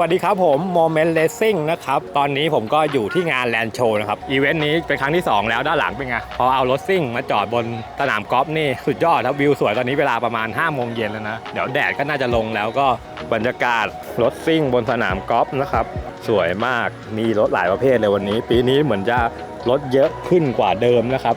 วัสดีครับผมโมเมนต์เลสซิ่งนะครับ ตอนนี้ผมก็อยู่ที่งานแลนโชว์นะครับ อีเวนต์นี้เป็นครั้งที่ 2 แล้วด้านหลังเป็นไง พอเอารถซิ่งมาจอดบนสนามกอล์ฟนี่สุดยอดครับวิวสวยตอนนี้เวลาประมาณ 5 โมงเย็นแล้วนะ เดี๋ยวแดดก็น่าจะลงแล้วก็บรรยากาศรถซิ่งบนสนามกอล์ฟนะครับ สวยมากมีรถหลายประเภทเลยวันนี้ ปีนี้เหมือนจะรถเยอะขึ้นกว่าเดิมนะครับ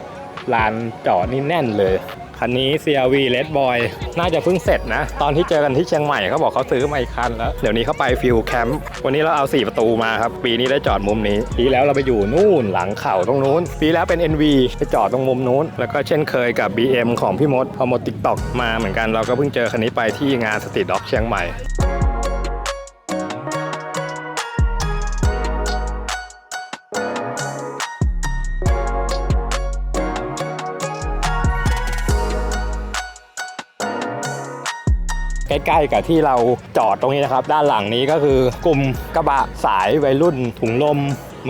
ลานจอดนี่แน่นเลย คันนี้ CRV Red Boy น่าจะเพิ่งเสร็จนะ ตอนที่เจอกันที่เชียงใหม่เขาบอกเขาซื้อมาอีกคันแล้ว เดี๋ยวนี้เขาไปฟิลแคมป์วันนี้เราเอา 4 ประตูมาครับ ปีนี้ได้จอดมุมนี้ ปีแล้วเราไปอยู่นู่นหลังเข่าตรงนู้น ปีแล้วเป็น NV ไปจอดตรงมุมนู้น แล้วก็เช่นเคยกับ BM ของพี่มดพอมดติ๊กต็อกมาเหมือนกันเราก็เพิ่งเจอคันนี้ไปที่งานสตรีทด็อกเชียงใหม่ ใกล้ๆกับที่เราจอดตรงนี้นะครับ ด้านหลังนี้ก็คือกลุ่มกระบะสายวัยรุ่นถุงลม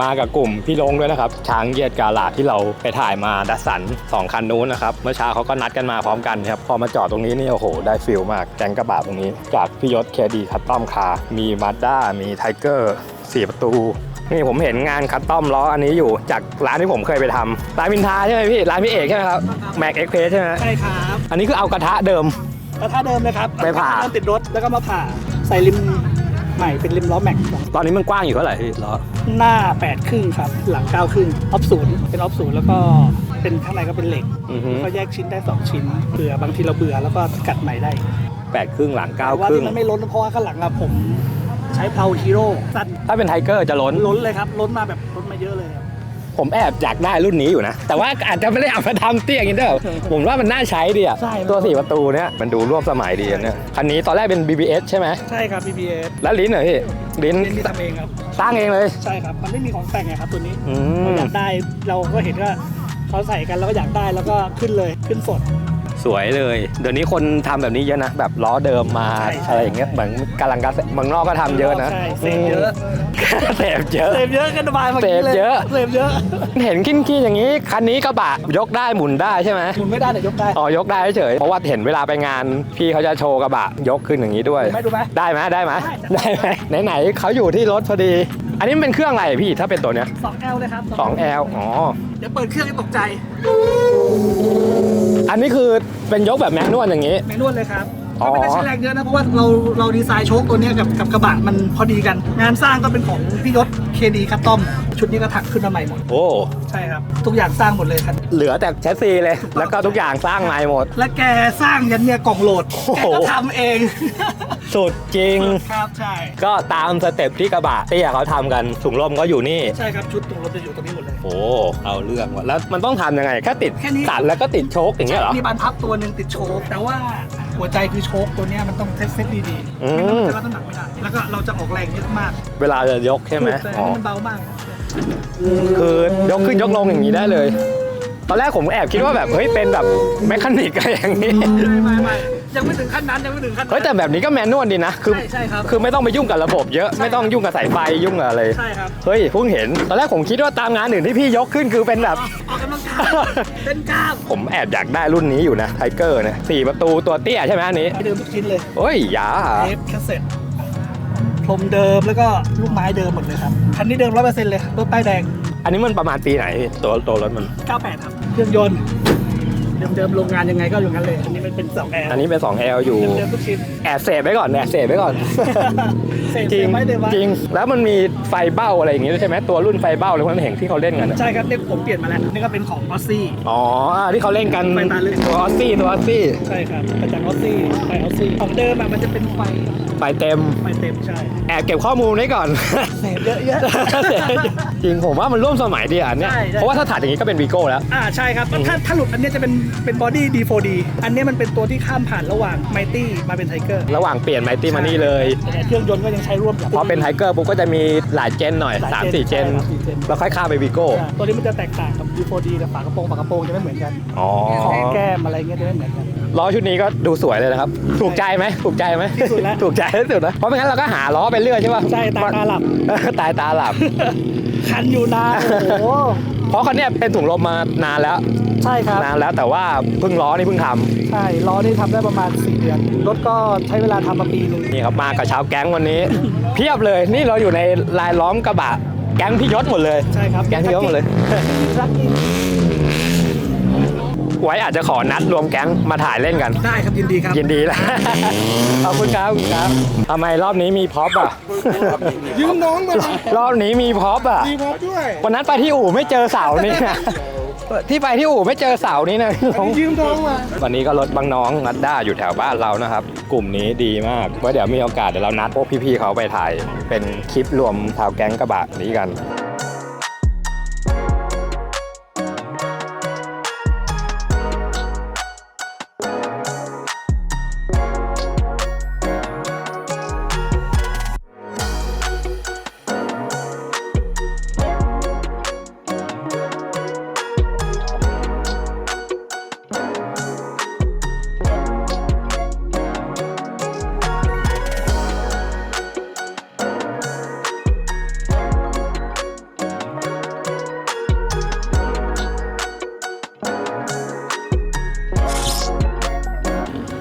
มากับกลุ่มพี่ลงด้วยนะครับ ช้างเหยียดกาลาดที่เราไปถ่ายมาดัสสันสองคันนู้นนะครับ เมื่อเช้าเขาก็นัดกันมาพร้อมกันครับ พอมาจอดตรงนี้นี่ โอ้โห ได้ฟิลมากแก๊งกระบะตรงนี้ จากพี่ยศเคดีคัตตอมคาร์มีมาด้ามีไทเกอร์สี่ประตู นี่ผมเห็นงานคัสตอมล้ออันนี้อยู่จากร้านที่ผมเคยไปทำร้านมินทาใช่ไหมพี่ ร้านพี่เอกใช่ไหมครับ แม็กเอ็กเพสใช่ไหมใช่ครับ อันนี้คือเอากระทะเดิม แล้วถ้าเดิมเลยครับไปผ่าเอติดรถแล้วก็มาผ่าใส่ริมใหม่เป็นริมล้อแม็กซ์ตอนนี้มันกว้างอยู่เท่าไหร่พี่ล้อหน้า8ครึ่งครับ หลัง9ครึ่งออฟศูนย์เป็นออฟศูนย์แล้วก็เป็นข้างในก็เป็นเหล็กอือฮึก็แยกชิ้นได้2ชิ้นเผื่อบางทีเราเบื่อแล้วก็กัดใหม่ได้แปดครึ่งหลังเก้าแต่ว่าครึ่งที่มันไม่ล้นเพราะว่าข้างหลังอะผม ใช้เพลาฮีโร่สั้นถ้าเป็นไทเกอร์จะล้น ล้นเลยครับล้นมาแบบ ผมแอบอยากได้รุ่นนี้อยู่นะ แต่ว่าอาจจะไม่ได้เอามาทำเตี้ยอย่างนี้เด้อผมว่ามันน่าใช้ดีอะใช่ ตัวสี่ประตูเนี้ยมันดูร่วมสมัยดีอะเนี่ยคันนี้ตอนแรกเป็น BBS ใช่ไหมใช่ครับ BBS แล้วลิ้นเหรอพี่ลิ้นเล่นที่ทำเองครับสร้างเองเลย ใช่ครับ มันไม่มีของแต่งไงครับตัวนี้อืเรามอยากได้เราก็เห็นว่าเขาใส่กันเราก็อยากได้แล้วก็ขึ้นเลยขึ้นสด สวยเลย เดี๋ยวนี้คนทำแบบนี้เยอะนะ แบบล้อเดิมมาใช่ใช่ อะไรอย่างเงี้ยเหมือนกำลังกระแสเมืองนอกก็ทำเยอะนะใช่เสพเยอะเสพเยอะ เสพเยอะกันบายเมื่อกี้เสพเยอะ เสพเยอะเห็นขี้ๆอย่างนี้ คันนี้กระบะยกได้หมุนได้ใช่ไหมหมุนไม่ได้แต่ยกได้อ๋อยกได้เฉยๆเพราะว่าเห็นเวลาไปงาน พี่เขาจะโชว์กระบะยกขึ้นอย่างนี้ด้วย ไม่ดูไหม ได้ไหมได้ไหมได้ได้ไหมไหนๆเขาอยู่ที่รถพอดี อันนี้มันเป็นเครื่องอะไรพี่ถ้าเป็นตัวเนี้ย 2L เลยครับ 2L อ๋อ เดี๋ยวเปิดเครื่องให้ตกใจ อันนี้คือเป็นยกแบบแมนนวลอย่างนี้เมนวลเลยครับอ๋อก็ไม่ได้ใช้แรงเยอะนะเพราะว่าเราเราดีไซน์โชคตัวเนี้ยกับกับกระบะมันพอดีกัน งานสร้างก็เป็นของพี่ยศเคดีคัตตอม ชุดนี้ก็ถักขึ้นมาใหม่หมด โอ้ ใช่ครับ ทุกอย่างสร้างหมดเลยครับเหลือแต่แชสซีเลย แล้วก็ทุกอย่างสร้างใหม่หมด และแกสร้างยันเนี่ยกล่องโหลดโอ้แกโหก็ทำเอง สุดจริงครับใช่ก็ตามสเต็ปที่กระบะที่เขาทำกันถุงลมก็อยู่นี่ใช่ครับชุดตรงรถจะอยู่ตรงนี้หมด เลยโอ้เอาเรื่องว่ะแล้วมันต้องทำยังไงแค่ติดแค่นี้ ตัดแล้วก็ติดโชคอย่างเงี้ยเหรอ มีบานพับตัวหนึ่งติดโชคแต่ว่าหัวใจคือโชคตัวเนี้ยมันต้องเซ็ตเซ็ตดีอืๆมไม่งั้นมันจะรับน้ำหนักไม่ได้ แล้วก็เราจะออกแรงเยอะมากเวลาจะยกใช่ไหมแต่อ๋อมันเบามากนะคือยกขึ้นยกลงอย่างนี้ได้เลย ตอนแรกผมแอบคิดว่าแบบเฮ้ยเป็นแบบแมคานิกอะไรอย่างนี้ ไม่ไม่ไม่ ยังไม่ถึงขั้นนั้นยังไม่ถึงขั้นนั้น เฮ้ยแต่แบบนี้ก็แมนนวลดีนะคือใช่ใช่ครับคือไม่ต้องไปยุ่งกับระบบเยอะไม่ต้องยุ่งกับสายไฟยุ่งกับอะไรใช่ครับ เฮ้ยเพิ่งเห็นตอนแรกผมคิดว่าตามงานอื่นที่พี่ยกขึ้นคือเป็นแบบ ออกกำลังกายเป็นกล้ามผมแอบอยากได้รุ่นนี้อยู่นะไทเกอร์เนี่ยสี่ประตูตัวเตี้ยใช่ไหมอันนี้ให้เดิมทุกชิ้นเลยโอ้ยอยาเทปแคสเซ็ตพรมเดิมแล้วก็ลูกไม้เดิมหมดเลยครับคันนี้เดิมร้อยเปอร์เซ็นต์เลยรถป้ายแดงอันนี้มันประมาณปีไหนพี่ตัวตัวรถมัน 98 ครับ เครื่องยนต์ เดิมๆโรงงานยังไงก็อย่างนั้นเลย อันนี้มันเป็น2แอร์อันนี้เป็น 2L อยู่ เดิมๆทุกชิ้นแอบเสพไว้ก่อนแอบเสพไว้ก่อน เสพจริงเสพไว้เดี๋ยวไว้จริงแล้วมันมีไฟเบ้าอะไรอย่างงี้ด้วยใช่ไหมตัวรุ่นไฟเบ้าเลยผมเห็นที่เขาเล่นกันอะใช่ครับนี่ผมเปลี่ยนมาแล้ว นี่ก็เป็นของออสซี่ อ๋อที่เขาเล่นกันไฟตาลื่นตัวออสซี่ตัวออสซี่ใช่ครับมาจากออสซี่ไฟออสซี่ของเดิมอะมันจะเป็นไฟไฟเต็ม ไฟเต็มใช่ แอบเก็บข้อมูลไว้ก่อน เสพเยอะๆจริงผมว่ามันร่วมสมัยดีอะอันเนี่ยใช่ใช่ เพราะว่าถ้าถัดอย่างนี้ก็เป็นวีโก้แล้ว อ่าใช่ครับถ้าถ้าหลุดอันเนี้ยจะเป็นเป็นบอดี้ D4D อันเนี้ยมันเป็นตัวที่ข้ามผ่านระหว่างไมตี้มาเป็นไทเกอร์ระหว่างเปลี่ยนไมตี้มานี่เลยแต่เครื่องยนต์ก็ยังใช้ร่วมกับ พอเป็นไทเกอร์ปุ๊บก็จะมีหลายเจนหน่อย หลาย3 4 เจน ใช่ครับสี่เจน แล้วค่อยข้ามไปวีโก้ใช่ตัวนี้มันจะแตกต่างกับ D4D กับฝากระโปรงฝากระโปรงจะไม่เหมือนกันอ๋อของแก้มอะไรเงี้ยจะไม่เหมือนกัน ล้อชุดนี้ก็ดูสวยเลยนะครับ ถูกใจไหมถูกใจไหมที่สุดแล้ว ถูกใจที่สุดนะเพราะไม่งั้นเราก็หาล้อไปเรื่อยใช่ป่ะใช่ตาตาหลับ เออตายตาหลับ คันอยู่นานโอ้โหเพราะคันเนี้ยเป็นถุงลมมานานแล้วใช่ครับ นานแล้วแต่ว่าเพิ่งล้อนี่เพิ่งทำใช่ล้อนี่ทำได้ประมาณ 4 เดือน รถก็ใช้เวลาทำมาปีหนึงนี่ครับมากับชาวแก๊งวันนี้ เพียบเลยนี่เราอยู่ในลายล้อมกระบะแก๊งพี่ยศหมดเลย ใช่ครับแก๊งพี่ยศหมดเลย รักจริง ไว้อาจจะขอนัดรวมแก๊งมาถ่ายเล่นกัน ได้ครับยินดีครับยินดีแหละขอบคุณครับขอบคุณครับทำไมรอบนี้มีพ็อปอะ ยืมน้องมารอบนี้มีพ็อปอะมีพร้อมด้วยวันนั้นไปที่อู่ไม่เจอเสานี่นะ ที่ไปที่อู่ไม่เจอเสานี้นะพี่หลงยืมน้องมา วันนี้ก็รถบางน้องนัดด้าอยู่แถวบ้านเรานะครับ กลุ่มนี้ดีมากไว้เดี๋ยวมีโอกาสเดี๋ยวเรานัดพวกพี่ๆเขาไปถ่าย เป็นคลิปรวมชาวแก๊งกระบะนี้กัน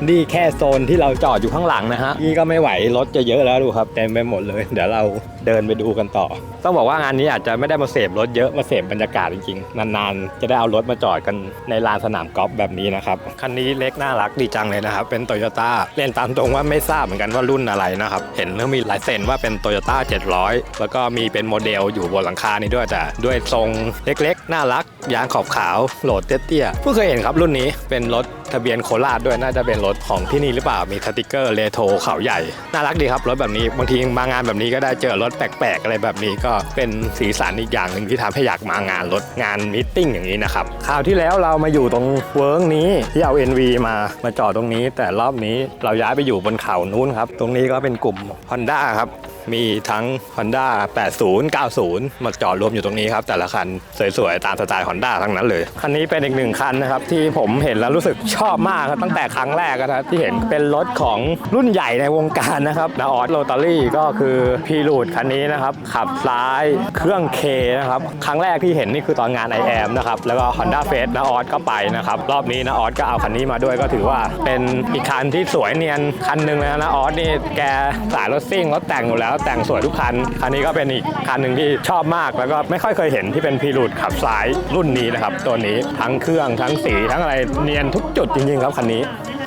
นี่แค่โซนที่เราจอดอยู่ข้างหลังนะฮะนี่ก็ไม่ไหวรถจะเยอะแล้วดูครับเต็มไปหมดเลย เดี๋ยวเรา เดินไปดูกันต่อ ต้องบอกว่างานนี้อาจจะไม่ได้มาเสพรถเยอะมาเสพบรรยากาศจริงๆ นานๆ จะได้เอารถมาจอดกันในลานสนามกอล์ฟแบบนี้นะครับ คันนี้เล็กน่ารักดีจังเลยนะครับ เป็นโตโยต้าเล่นตามตรงว่าไม่ทราบเหมือนกันว่ารุ่นอะไรนะครับ เห็นเขามีลายเซ็นว่าเป็นโตโยต้า700 แล้วก็มีเป็นโมเดลอยู่บนหลังคานี้ด้วยแต่ด้วยทรงเล็กๆ น่ารัก ยางขอบขาวโหลดเตี้ยๆเพิ่งเคยเห็นครับรุ่นนี้เป็นรถทะเบียนโคราชด้วยน่าจะเป็นรถของที่นี่หรือเปล่ามีสติกเกอร์เลโทเขาใหญ่น่ารักดีครับรถแบบนี้บางทีมางานแบบนี้ก็ได้เจอรถแปลกๆอะไรแบบนี้ก็เป็นสีสันอีกอย่างหนึ่งที่ทำให้อยากมางานรถงานมิทติ้งอย่างนี้นะครับคราวที่แล้วเรามาอยู่ตรงเวิร์กนี้ที่เอา NV มามาจอดตรงนี้ แต่รอบนี้เราย้ายไปอยู่บนเขานู้นครับ ตรงนี้ก็เป็นกลุ่ม Honda ครับมีทั้ง Honda 80 90 มาจอดรวมอยู่ตรงนี้ครับ แต่ละคันสวยๆ ตามสไตล์ Honda ทั้งนั้นเลย คันนี้เป็นอีกหนึ่งคันนะครับ ที่ผมเห็นแล้วรู้สึกชอบมากครับตั้งแต่ครั้งแรกนะที่เห็นเป็นรถของรุ่นใหญ่ในวงการนะครับนาออสโรตารี่ก็คือพีรูดคันนี้นะครับขับซ้ายเครื่องเคนะครับครั้งแรกที่เห็นนี่คือตอนงาน i อ m นะครับแล้วก็ Honda f a c e นาออสก็ไปนะครับรอบนี้นาออสก็เอาคันนี้มาด้วยก็ถือว่าเป็นอีกคันที่สวยเนียนคันหนึ่งเลยนะออสนี่แกสายรถซิ่งรถแต่งอยู่แล้วแต่งสวยทุกคันคันนี้ก็เป็นอีกคันหนึ่งที่ชอบมากแล้วก็ไม่ค่อยเคยเห็นที่เป็นพีรูดขับซ้ายรุ่นนี้นะครับตัวนี้ทั้งเครื่องทั้งสีทั้งอะไรเนียนทุกจุดจริงๆครับคันนี้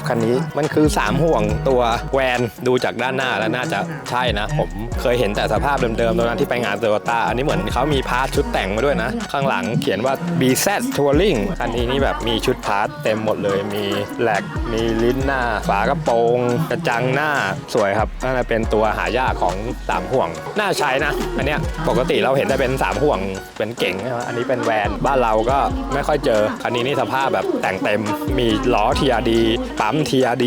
คันนี้ มันคือ 3 ห่วงตัวแวนดูจากด้านหน้าแล้วน่าจะใช่นะ ผมเคยเห็นแต่สภาพเดิมๆตอนนั้นที่ไปงานโตโยต้าอันนี้เหมือนเขามีพาร์ทชุดแต่งมาด้วยนะ ข้างหลังเขียนว่า BZ Touring คันนี้นี่แบบมีชุดพาร์ทเต็มหมดเลยมีแหลกมีลิ้นหน้า ฝากระโปรงกระจังหน้าสวยครับน่าจะเป็นตัวหายากของ3ห่วงน่าใช้นะอันเนี้ยปกติเราเห็นแต่เป็น 3 ห่วงเป็นเก่งใช่ไหมอันนี้เป็นแวนบ้านเราก็ไม่ค่อยเจอคันนี้นี่สภาพแบบแต่งเต็มมีล้อ TRD ปั๊ม TRD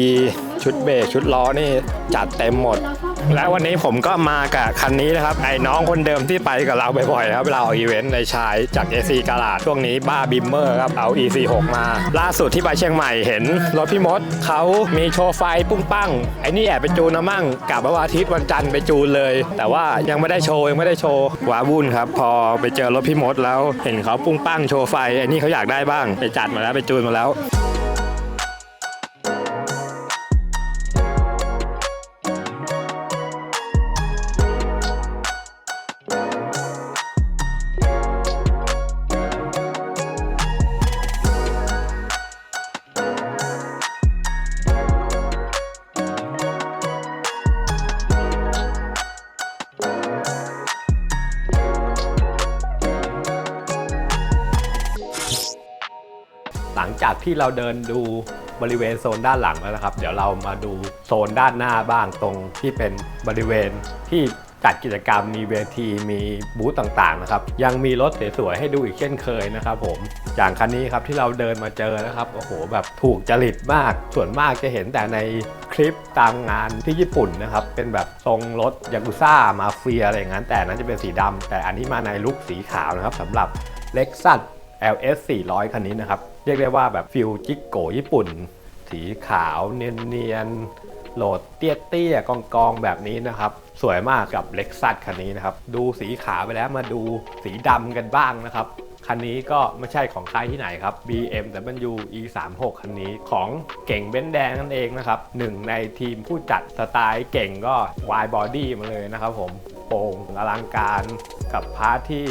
ชุดเบรกชุดล้อนี่จัดเต็มหมด และวันนี้ผมก็มากับคันนี้นะครับ ไอ้น้องคนเดิมที่ไปกับเราบ่อยๆครับเวลาออกอีเวนต์ในชายจาก AC กาลาดช่วงนี้บ้าบิมเมอร์ครับเอา EC6 มา ล่าสุดที่ไปเชียงใหม่เห็นรถพี่มดเขามีโชว์ไฟปุ้งปั้งไอ้นี่แอบไปจูนนะมั่งกลับมาวันอาทิตย์วันจันทร์ไปจูนเลย แต่ว่ายังไม่ได้โชว์ยังไม่ได้โชว์ว้าวุ่นครับ พอไปเจอรถพี่มดแล้วเห็นเขาปุ้งปั้งโชว์ไฟไอ้นี่เขาอยากได้บ้างไปจัดมาแล้วไปจูนมาแล้ว จากที่เราเดินดูบริเวณโซนด้านหลังแล้วนะครับ เดี๋ยวเรามาดูโซนด้านหน้าบ้างตรงที่เป็นบริเวณที่จัดกิจกรรมมีเวทีมีบูธต่างๆนะครับ ยังมีรถสวยๆให้ดูอีกเช่นเคยนะครับผมอย่างคันนี้ครับที่เราเดินมาเจอนะครับโอ้โหแบบถูกจริตมาก ส่วนมากจะเห็นแต่ในคลิปตามงานที่ญี่ปุ่นนะครับ เป็นแบบทรงรถยากุซ่ามาเฟียอะไรอย่างนั้น แต่นนั้นจะเป็นสีดำแต่อันนี้มาในลุคสีขาวนะครับสำหรับเล็กซัส LS 400 คันนี้นะครับ เรียกได้ว่าแบบฟิลจิกโกญี่ปุ่น สีขาวเนียนๆ โหลดเตี้ยๆ กองๆ แบบนี้นะครับ สวยมากกับเล็กซัคันนี้นะครับ ดูสีขาวไปแล้วมาดูสีดำกันบ้างนะครับคันนี้ก็ไม่ใช่ของใครที่ไหนครับ BMW E36 คันนี้ของเก่งเบนแดงนั่นเองนะครับหนึ่งในทีมผู้จัดสไตล์เก่งก็วายบอดี้มาเลยนะครับผมโป่งอลังการกับพาร์ทที่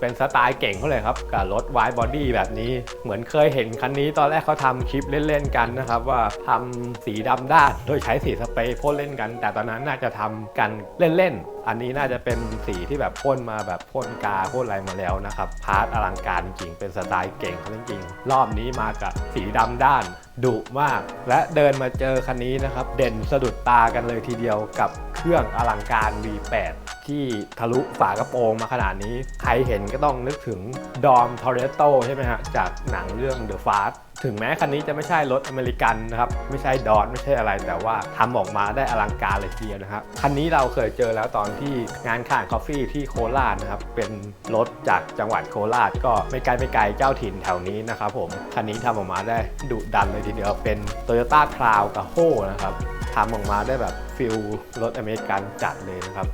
เป็นสไตล์เก่งเขาเลยครับกับรถวายบอดี้แบบนี้ เหมือนเคยเห็นคันนี้ตอนแรกเขาทำคลิปเล่นๆกันนะครับ ว่าทำสีดำด้านโดยใช้สีสเปรย์พ่นเล่นกัน แต่ตอนนั้นน่าจะทำกันเล่นๆ อันนี้น่าจะเป็นสีที่แบบพ่นมาแบบพ่นกาพ่นอะไรมาแล้วนะครับพาร์ทอลังการจริงเป็นสไตล์เก่งเขาจริงรอบนี้มากับสีดำด้านดุมาก และเดินมาเจอคันนี้นะครับ เด่นสะดุดตากันเลยทีเดียวกับเครื่องอลังการ V8 ที่ทะลุฝากระโปรงมาขนาดนี้ ใครเห็นก็ต้องนึกถึงดอมทอร์เรโตใช่ไหมฮะจากหนังเรื่อง The Fast ถึงแม้คันนี้จะไม่ใช่รถอเมริกันนะครับ ไม่ใช่ดอทไม่ใช่อะไร แต่ว่าทำออกมาได้อลังการเลยทีเดียวนะครับ คันนี้เราเคยเจอแล้วตอนที่งานข่านคอฟฟี่ที่โคราชนะครับ เป็นรถจากจังหวัดโคราช ก็ไม่ไกลไม่ไกลเจ้าถิ่นแถวนี้นะครับผม คันนี้ทำออกมาได้ดุดันเลยทีเดียว เป็น Toyota Crown กับโฮนะครับทำออกมาได้แบบฟิลรถอเมริกันจัดเลยนะครับ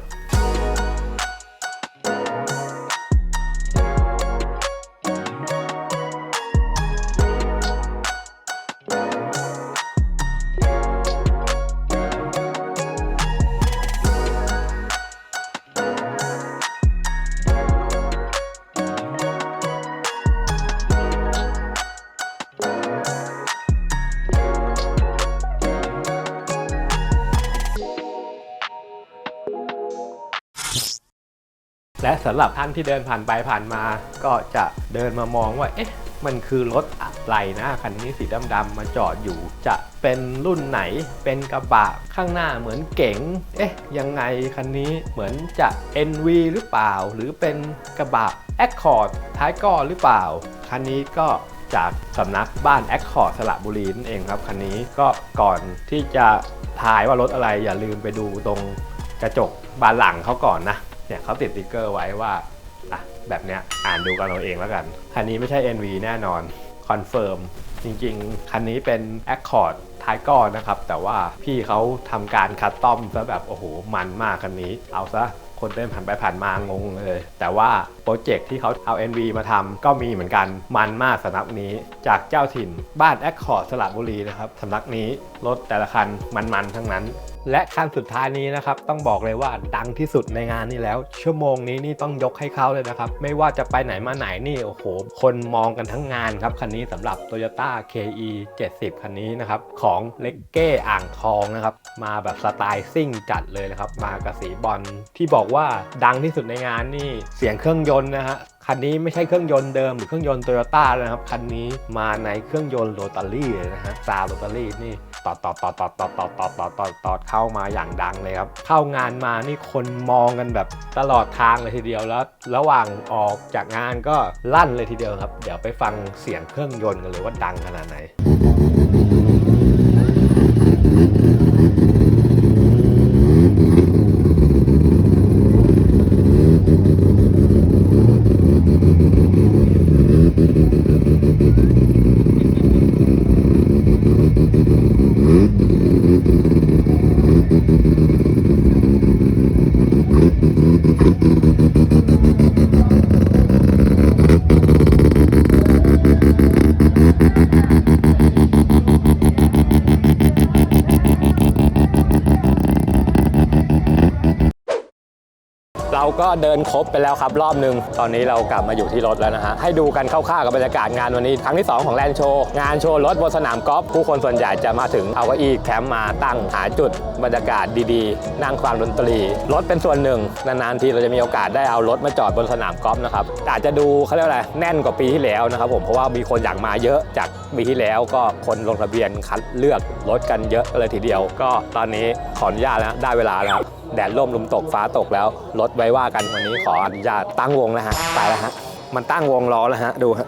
สำหรับท่านที่เดินผ่านไปผ่านมา ก็จะเดินมามองว่า เอ๊ะ มันคือรถอะไรนะคันนี้สีดำๆมาจอดอยู่ จะเป็นรุ่นไหน เป็นกระบะข้างหน้าเหมือนเก๋ง เอ๊ะ ยังไงคันนี้เหมือนจะ NV หรือเปล่า หรือเป็นกระบะ Accord ท้ายก้อหรือเปล่า คันนี้ก็จากสำนักบ้าน Accord สระบุรีนั่นเองครับ คันนี้ก็ก่อนที่จะทายว่ารถอะไรอย่าลืมไปดูตรงกระจกบานหลังเขาก่อนนะ เนี่ยเขาติดสติ๊กเกอร์ไว้ว่าอะแบบเนี้ยอ่านดูกันเอาเองแล้วกัน คันนี้ไม่ใช่ NV แน่นอนคอนเฟิร์มจริงๆ คันนี้เป็น Accord ท้ายก้อนนะครับ แต่ว่าพี่เขาทำการคัสตอมซะแบบ โอ้โห มันมากคันนี้ เอาซะคนเดินผ่านไปผ่านมางงเลย แต่ว่าโปรเจกต์ที่เขาเอา NV มาทำก็มีเหมือนกันมันมากสำนักนี้ จากเจ้าถิ่นบ้าน Accord สระบุรีนะครับสำนักนี้รถแต่ละคันมันๆทั้งนั้น และคันสุดท้ายนี้นะครับต้องบอกเลยว่าดังที่สุดในงานนี้แล้ว ชั่วโมงนี้นี่ต้องยกให้เขาเลยนะครับ ไม่ว่าจะไปไหนมาไหนนี่โอ้โห คนมองกันทั้งงานครับ คันนี้สำหรับ Toyota KE 70 คันนี้นะครับ ของเล็กเก้อ่างทองนะครับ มาแบบสไตล์ซิ่งจัดเลยนะครับ มากับสีบอลที่บอกว่าดังที่สุดในงานนี่เสียงเครื่องยนต์นะฮะคันนี้ไม่ใช่เครื่องยนต์เดิมหรือเครื่องยนต์โตโยต้าเลยนะครับ คันนี้มาในเครื่องยนต์โรตารี่เลยนะฮะซาโรตารี่นี่ ตอดตอดตอดตอดตอดตอดตอดตอดตอดตอดเข้ามาอย่างดังเลยครับ เข้างานมานี่คนมองกันแบบตลอดทางเลยทีเดียวแล้ว ระหว่างออกจากงานก็ลั่นเลยทีเดียวครับ เดี๋ยวไปฟังเสียงเครื่องยนต์กันเลยว่าดังขนาดไหน ก็เดินครบไปแล้วครับรอบหนึ่งตอนนี้เรากลับมาอยู่ที่รถแล้วนะฮะ ให้ดูกันคร่าวๆกับบรรยากาศงานวันนี้ ครั้งที่ 2 ของแลนโชว์ งานโชว์รถบนสนามกอล์ฟผู้คนส่วนใหญ่จะมาถึงเอาเก้าอี้แคมป์มาตั้งหาจุดบรรยากาศดีๆ นั่งฟังดนตรี รถเป็นส่วนหนึ่ง นานๆทีเราจะมีโอกาสได้เอารถมาจอดบนสนามกอล์ฟนะครับอาจจะดูเขาเรียกอะไรแน่นกว่าปีที่แล้วนะครับผมเพราะว่ามีคนอยากมาเยอะจากปีที่แล้วก็คนลงทะเบียนคัดเลือกรถกันเยอะเลยทีเดียว ก็ตอนนี้ขออนุญาตแล้วได้เวลาแล้ว แดดร่มลมตกฟ้าตกแล้วรถไว้ว่ากันวันนี้ขออนุญาตตั้งวงแล้วฮะไปแล้วฮะมันตั้งวงรอแล้วฮะดูฮะ